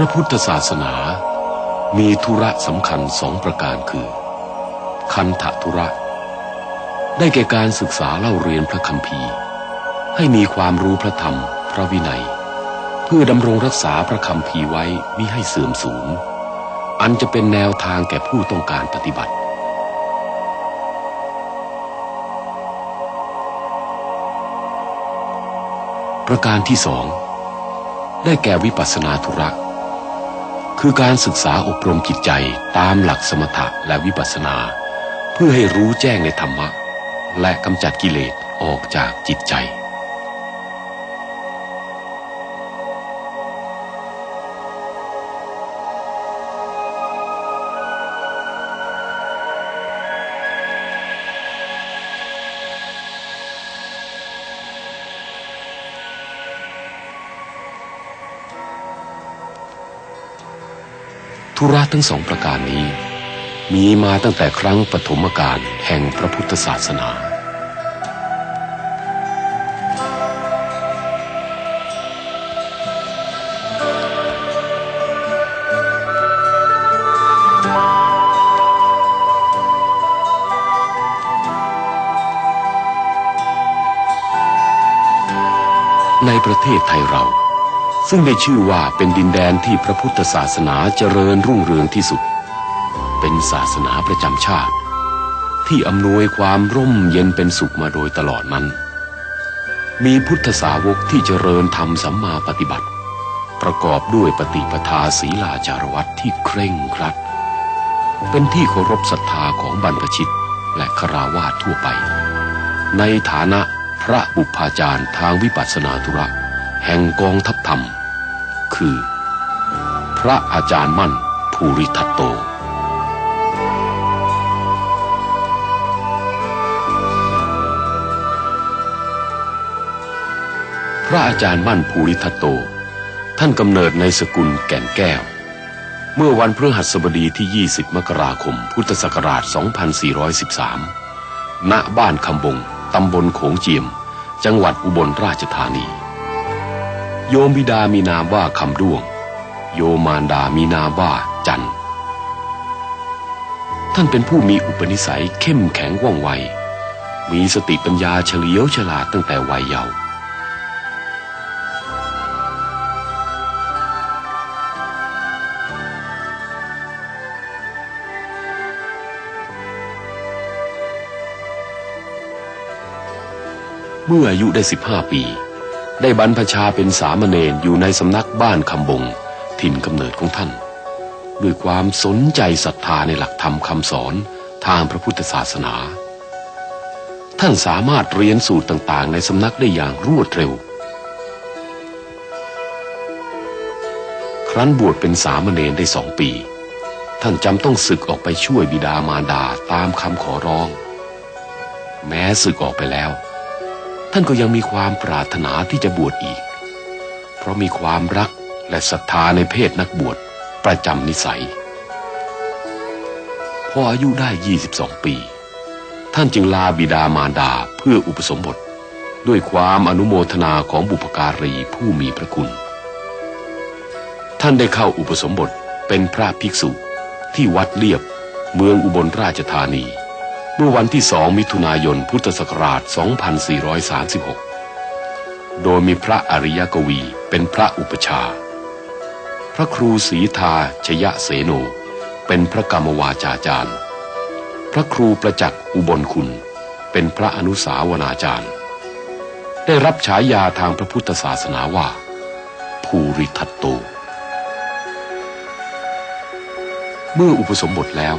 ระพุทธศาสนา มีธุระสำคัญสองประการคือ คันธธุระ ได้แก่การศึกษาเล่าเรียนพระคัมภีร์ ให้มีความรู้พระธรรม พระวินัย เพื่อดำรงรักษาพระคัมภีร์ไว้มิให้เสื่อมสูญ อันจะเป็นแนวทางแก่ผู้ต้องการปฏิบัติประการที่สอง ได้แก่วิปัสสนาธุระ คือการศึกษาอบรมจิตใจตามหลักสมถะและวิปัสสนา เพื่อให้รู้แจ้งในธรรมะ และกำจัดกิเลสออกจากจิตใจ ธุระทั้งสองประการนี้ มีมาตั้งแต่ครั้งปฐมกาลแห่งพระพุทธศาสนา ในประเทศไทยเรา ซึ่งได้ชื่อว่าเป็นดินแดนที่พระพุทธศาสนาเจริญรุ่งเรืองที่สุด เป็นศาสนาประจำชาติ ที่อำนวยความร่มเย็นเป็นสุขมาโดยตลอดนั้น มีพุทธสาวกที่เจริญธรรมสัมมาปฏิบัติ ประกอบด้วยปฏิปทาศีลาจารวัตที่เคร่งครัด เป็นที่เคารพศรัทธาของบรรพชิตและคราวาสทั่วไป ในฐานะพระบุพาจารย์ทางวิปัสสนาธุระ แห่งกองทัพธรรม คือ พระอาจารย์มั่นภูริทัตโต พระอาจารย์มั่นภูริทัตโต ท่านกำเนิดในสกุลแก่นแก้ว เมื่อวันพฤหัสบดีที่ 20 มกราคม พุทธศักราช 2413 ณ บ้านคำบง ตำบลโขงเจียม จังหวัดอุบลราชธานี โยมบิดามีนามว่าคำด้วง โยมมารดามีนามว่าจัน ท่านเป็นผู้มีอุปนิสัยเข้มแข็งว่องไว มีสติปัญญาเฉลียวฉลาดตั้งแต่วัยเยาว์เมื่ออายุได้ 15 ปี ได้บรรพชาเป็นสามเณรอยู่ในสำนักบ้านคำบง ถิ่นกำเนิดของท่าน ด้วยความสนใจศรัทธาในหลักธรรมคำสอนทางพระพุทธศาสนา ท่านสามารถเรียนสูตรต่างๆ ในสำนักได้อย่างรวดเร็ว ครั้นบวชเป็นสามเณรได้สองปี ท่านจำต้องศึกออกไปช่วยบิดามารดาตามคำขอร้อง แม้ศึกออกไปแล้ว ท่านก็ยังมีความปรารถนาที่จะบวชอีก เพราะมีความรักและศรัทธาในเพศนักบวชประจำนิสัย พออายุได้ 22 ปี ท่านจึงลาบิดามารดาเพื่ออุปสมบท ด้วยความอนุโมทนาของบุพการีผู้มีพระคุณ ท่านได้เข้าอุปสมบทเป็นพระภิกษุที่วัดเลียบเมืองอุบลราชธานี มื่อวันที่สองมิถุนายนพุทธศักราช 2436 โดยมีพระอริยกวีเป็นพระอุปชา พระครูศรีทาชยะเสโน เป็นพระกรรมวาจาจารย์ พระครูประจักษ์อุบลคุณ เป็นพระอนุสาวนาจารย์ ได้รับฉายาทางพระพุทธศาสนาว่า ภูริทัตโต เมื่ออุปสมบทแล้ว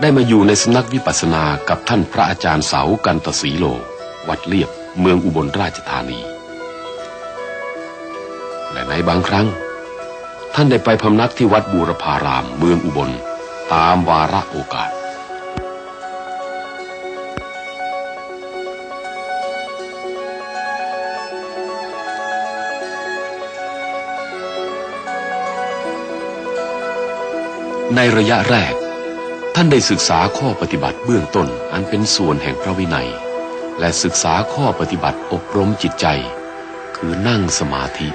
ได้มาอยู่ในสำนักวิปัสสนากับท่านพระอาจารย์เสากันตศรีโล วัดเลียบเมืองอุบลราชธานี และในบางครั้ง ท่านได้ไปพำนักที่วัดบูรพารามเมืองอุบล ตามวาระโอกาส ในระยะแรก ท่านได้ศึกษาข้อปฏิบัติเบื้องต้นอันเป็นส่วนแห่งพระวินัย และศึกษาข้อปฏิบัติอบรมจิตใจ คือนั่งสมาธิ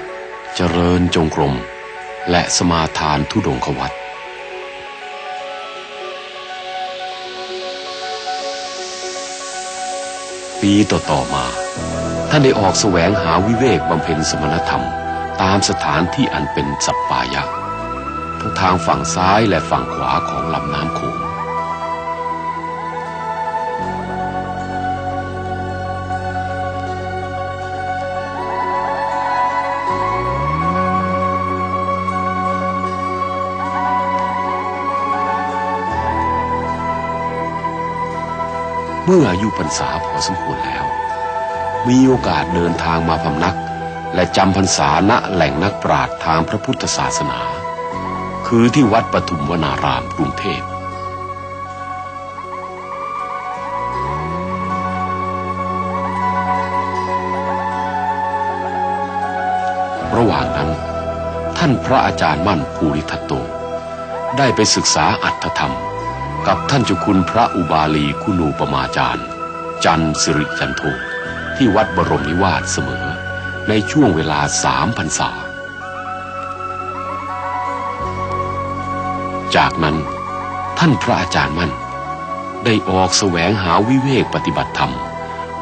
เจริญจงกรม และสมาทานทุดงควัตปีต่อๆมา ท่านได้ออกแสวงหาวิเวกบำเพ็ญสมณธรรม ตามสถานที่อันเป็นสัปปายะทั้งทางฝั่งซ้ายและฝั่งขวาของลำน้ำโขง เมื่ออายุพรรษาพอสมควรแล้ว มีโอกาสเดินทางมาพำนัก และจำพรรษาณแหล่งนักปราชญ์ทางพระพุทธศาสนา คือที่วัดปทุมวนารามกรุงเทพระหว่างนั้น ท่านพระอาจารย์มั่นภูริทัตโต ได้ไปศึกษาอัตถธรรม กับท่านจุคุณพระอุบาลีคุณูปมาจารย์ จันสิริจันโทที่วัดบรมนิวาสเสมอ ในช่วงเวลาสามพรรษา จากนั้นท่านพระอาจารย์มั่น ได้ออกแสวงหาวิเวกปฏิบัติธรรม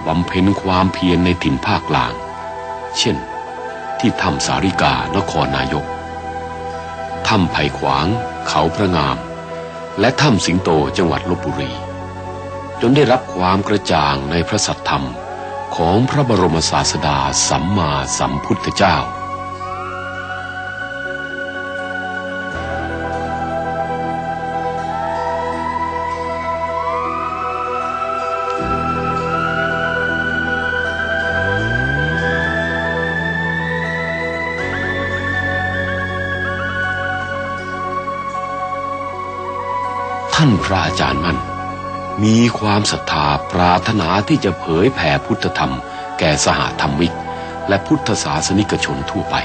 บำเพ็ญความเพียรในถิ่นภาคกลาง เช่น ที่ถ้ำสาริกานครนายกถ้ำไผ่ขวาง เขาพระงาม และถ้ำสิงโตจังหวัดลบบุรี จนได้รับความกระจ่างในพระสัทธรรมของพระบรมศาสดาสัมมาสัมพุทธเจ้า ท่านพระอาจารย์มั่น มีความศรัทธาปรารถนาที่จะเผยแผ่พุทธธรรม แก่สหธรรมิก และพุทธศาสนิกชนทั่วไป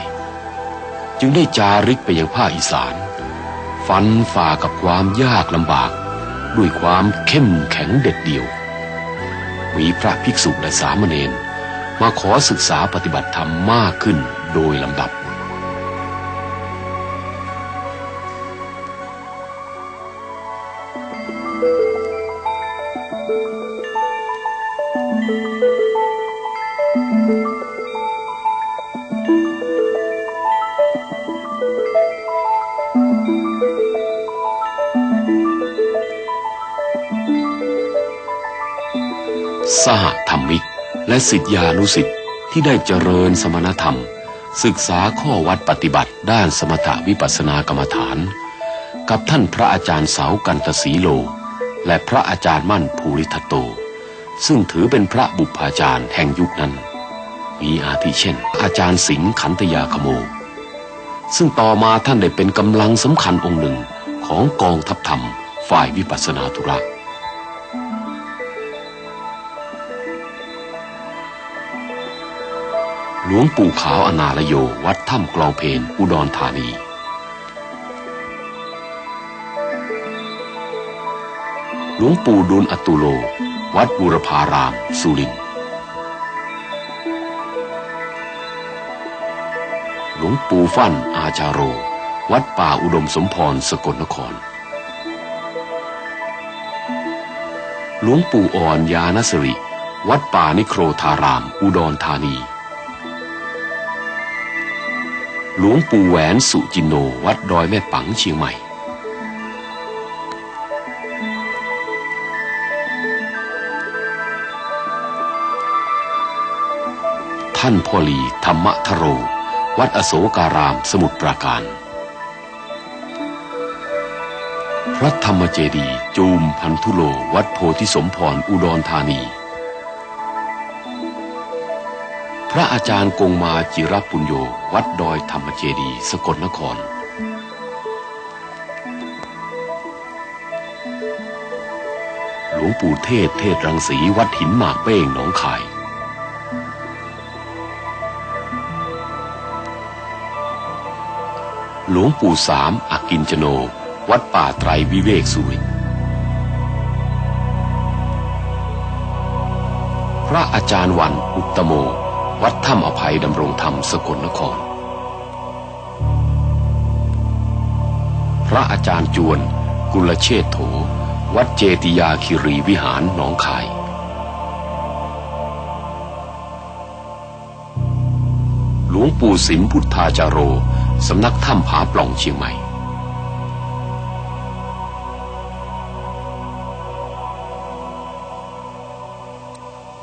จึงได้จาริกไปยังภาคอีสาน ฟันฝ่ากับความยากลำบาก ด้วยความเข้มแข็งเด็ดเดี่ยว มีพระภิกษุและสามเณรมาขอศึกษาปฏิบัติธรรมมากขึ้นโดยลำดับ สหธรรมิก และสิทธิานุสิทธิ์ที่ได้เจริญสมณธรรม ศึกษาข้อวัดปฏิบัติด้านสมถวิปัสสนากรรมฐาน กับท่านพระอาจารย์เสากันตสีโล และพระอาจารย์มั่นภูริทัตโต ซึ่งถือเป็นพระบุพาจารย์แห่งยุคนั้น มีอาทิเช่น อาจารย์สิงห์ขันตยาขโม ซึ่งต่อมาท่านได้เป็นกำลังสำคัญองค์หนึ่งของกองทัพธรรมฝ่ายวิปัสสนาธุระ หลวงปู่ขาวอนาลโยวัดถ้ำกลองเพนอุดรธานีหลวงปู่ดุลอตุโล วัดบูรพาราม สุรินหลวงปู่ฟั่นอาจาโร วัดป่าอุดมสมพรสกลนคร หลวงปู่อ่อนยานสริ วัดป่านิโครธาราม อุดรธานี หลวงปู่แหวนสุจินโนวัดดอยแม่ปังเชียงใหม่ ท่านพ่อหลีธรรมทโร วัดอโศการามสมุทรปราการ พระธรรมเจดีย์จูมพันธุโล วัดโพธิสมพรอุดรธานี ระอาจารย์กงมาจิรปุญโยวัดดอยธรรมเจดี สกลนคร หลวงปู่เทศเทศรังสีวัดหินหมากเป้งหนองคาย หลวงปู่สามอากินจโน วัดป่าไตรวิเวกสุริพระอาจารย์วันอุตตโม วัดถ้ำอภัยดำรงธรรมสกลนคร พระอาจารย์จวน กุลเชษโถ วัดเจติยาคิรีวิหารหนองคาย หลวงปู่สิมพุทธาจาโร สำนักถ้ำผาปล่องเชียงใหม่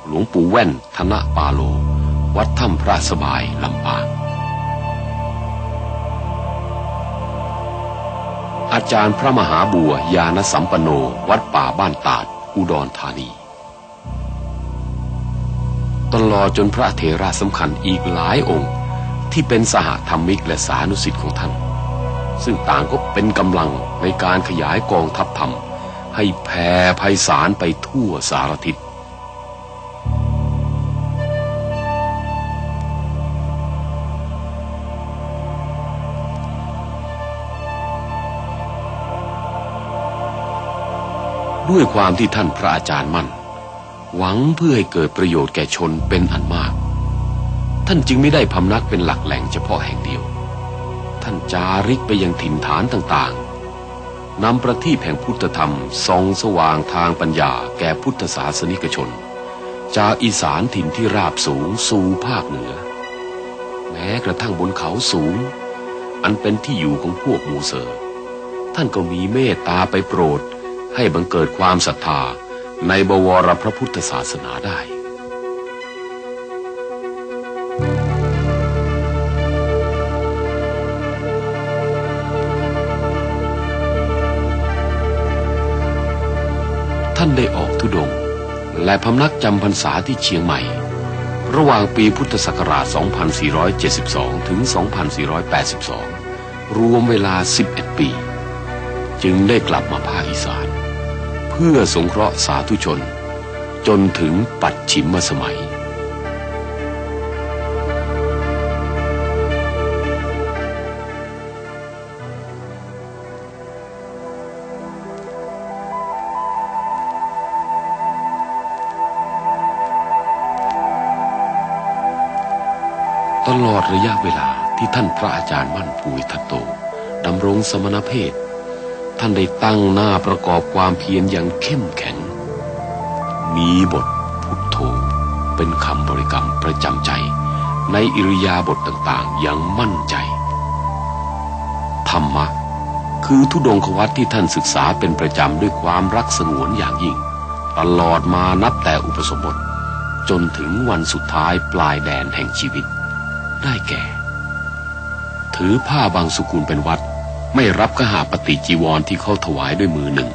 หลวงปู่แว่นธนปาโล วัดถ้ำพระสบายลำปาง อาจารย์พระมหาบัวยานสัมปโนวัดป่าบ้านตาด อุดรธานี ตลอดจนพระเถระสำคัญอีกหลายองค์ที่เป็นสหธรรมิกและสานุสิทธิ์ของท่าน ซึ่งต่างก็เป็นกำลังในการขยายกองทัพธรรม ให้แผ่ไพศาลไปทั่วสารทิศ ด้วยความที่ท่านพระอาจารย์มั่น หวังเพื่อให้เกิดประโยชน์แก่ชนเป็นอันมาก ท่านจึงไม่ได้พำนักเป็นหลักแหล่งเฉพาะแห่งเดียว ท่านจาริกไปยังถิ่นฐานต่างๆนำประทีปแห่งพุทธธรรมส่องสว่างทางปัญญาแก่พุทธศาสนิกชน จากอีสานถิ่นที่ราบสูงสู่ภาคเหนือ แม้กระทั่งบนเขาสูง อันเป็นที่อยู่ของพวกมูเซอร์ท่านก็มีเมตตาไปโปรด ให้บังเกิดความศรัทธาในบวรพระพุทธศาสนาได้ท่านได้ออกทุดงค์และพำนักจำพรรษาที่เชียงใหม่ ระหว่างปีพุทธศักราช 2472 ถึง 2482 รวมเวลา 11 ปี จึงได้กลับมาภาคอีสาน เพื่อสงเคราะห์สาธุชน จนถึงปัดฉิมสมัย ตลอดระยะเวลาที่ท่านพระอาจารย์มั่นภูวิทัตโตดำรงสมณเพศ ท่านได้ตั้งหน้าประกอบความเพียรอย่างเข้มแข็ง มีบทพุทโธเป็นคำบริกรรมประจำใจ ในอิริยาบถต่างๆ อย่างมั่นใจ ธรรมะ คือทุดงควัตที่ท่านศึกษาเป็นประจำด้วยความรักสงวนอย่างยิ่ง ตลอดมานับแต่อุปสมบท จนถึงวันสุดท้ายปลายแดนแห่งชีวิต ได้แก่ ถือผ้าบางสุกุลเป็นวัด ไม่รับกหาปฏิจีวรที่เขาถวายด้วยมือหนึ่ง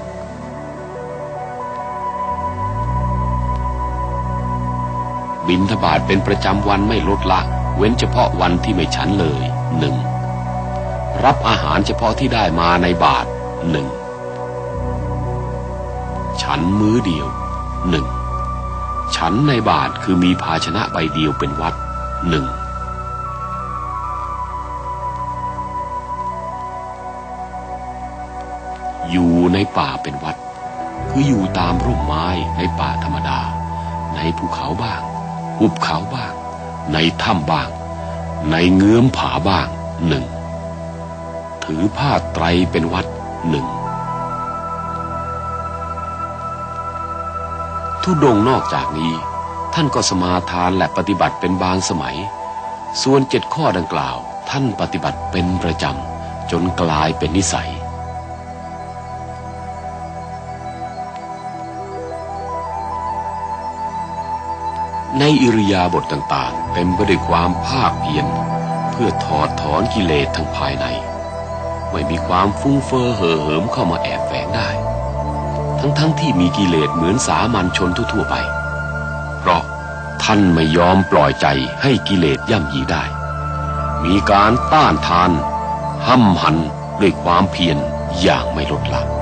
บินทบาทเป็นประจำวันไม่ลดละ เว้นเฉพาะวันที่ไม่ฉันเลยหนึ่งรับอาหารเฉพาะที่ได้มาในบาทหนึ่งฉันมื้อเดียวหนึ่งฉันในบาทคือมีภาชนะใบเดียวเป็นวัดหนึ่ง ในป่าเป็นวัด คืออยู่ตามร่มไม้ในป่าธรรมดา ในภูเขาบ้าง หุบเขาบ้าง ในถ้ำบ้าง ในเงื้อมผาบ้างหนึ่งถือผ้าไตรเป็นวัดหนึ่งทุดงนอกจากนี้ ท่านก็สมาทานและปฏิบัติเป็นบางสมัย ส่วนเจ็ดข้อดังกล่าว ท่านปฏิบัติเป็นประจำจนกลายเป็นนิสัย ในอิริยาบถต่างๆ เต็มไปด้วยความภาคเพียรเพื่อถอดถอนกิเลสทั้งภายใน ไม่มีความฟุ้งเฟ้อเห่อเหิมเข้ามาแอบแฝงได้ ทั้งๆทที่มีกิเลสเหมือนสามัญชนทั่วๆไป เพราะท่านไม่ยอมปล่อยใจให้กิเลสย่ำยีได้ มีการต้านทานห้ำหันด้วยความเพียรอย่างไม่ลดละ